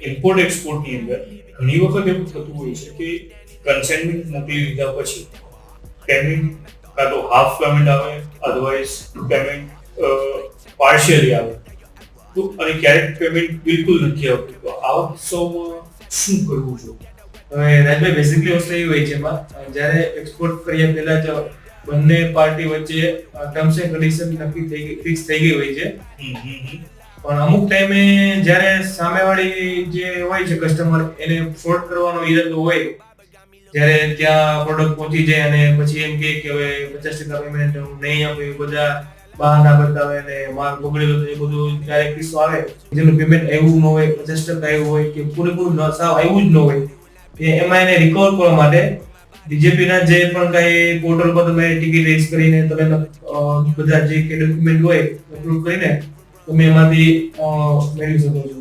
Import એક્સપોર્ટની અંદર ઘણી વખત એવું થતું હોય છે કે કન્સાઇનમેન્ટ મોકલી દીધા પછી પેમેન્ટ કાં તો હાફ પેમેન્ટ આવે અધરવાઇઝ પેમેન્ટ પાર્શિયલી આવે. તો અને ક્યારેક પેમેન્ટ બિલકુલ નથી આવતું. તો આવા કિસ્સાઓમાં શું કરવું જોઈએ? હવે રાજભાઈ બેઝિકલી વસ્તુ એવી હોય છે એમાં જ્યારે એક્સપોર્ટ કર્યા પહેલા જ બંને પાર્ટી વચ્ચે ટર્મ્સ એન્ડ કન્ડિશન નક્કી થઈ ગઈ ફિક્સ થઈ ગઈ હોય છે. પણ અમુક ટાઈમે જ્યારે સામેવાળી જે હોય છે કસ્ટમર એને ફ્રોડ કરવાનો ઈરાદો હોય જ્યારે ત્યાં પ્રોડક્ટ પહોંચી જાય અને પછી એમ કે હવે પચાસ ટકા પેમેન્ટ નહીં આપે બધા બહાના બતાવે ને માલ બગડેલો તો એ બધું જ્યારે કિસ્સો આવે. જેનું પેમેન્ટ આવ્યું ન હોય, પચાસ ટકા આવ્યું હોય કે પૂરેપૂરું ન, સાવ આવ્યું જ ન હોય એમાં એને રિકવર કરવા માટે બીજેપી ના જે પણ કઈ પોર્ટલ પર તમે ટિકિટ રેઝ કરીને તમે બધા જે ડોક્યુમેન્ટ હોય અપલોડ કરીને તમે એમાંથી મેળવી શકો છો.